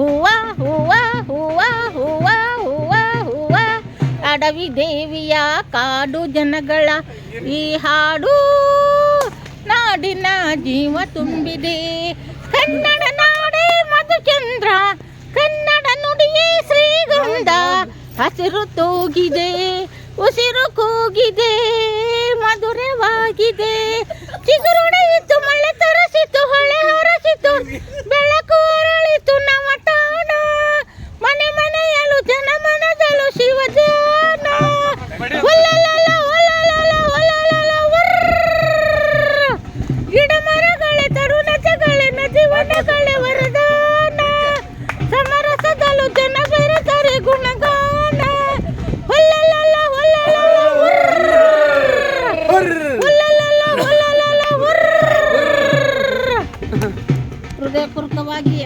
ಹೂವ ಹೂವ ಹೂವ ಹೂವ ಹೂವ ಹೂವ. ಅಡವಿ ದೇವಿಯ ಕಾಡು ಜನಗಳ ಈ ಹಾಡು. ನಾಡಿನ ಜೀವ ತುಂಬಿದೆ. ಕನ್ನಡ ನಾಡೇ ಮಧುಚಂದ್ರ ಕನ್ನಡ ನುಡಿಯೇ ಶ್ರೀಗಂಧ. ಹಸಿರು ತೂಗಿದೆ, ಉಸಿರು ಕೂಗಿದೆ, ಮಧುರವಾಗಿದೆ. ಚಿಗುರುಡೆಯಿತು ಹೃದಯಪೂರ್ವಕವಾಗಿ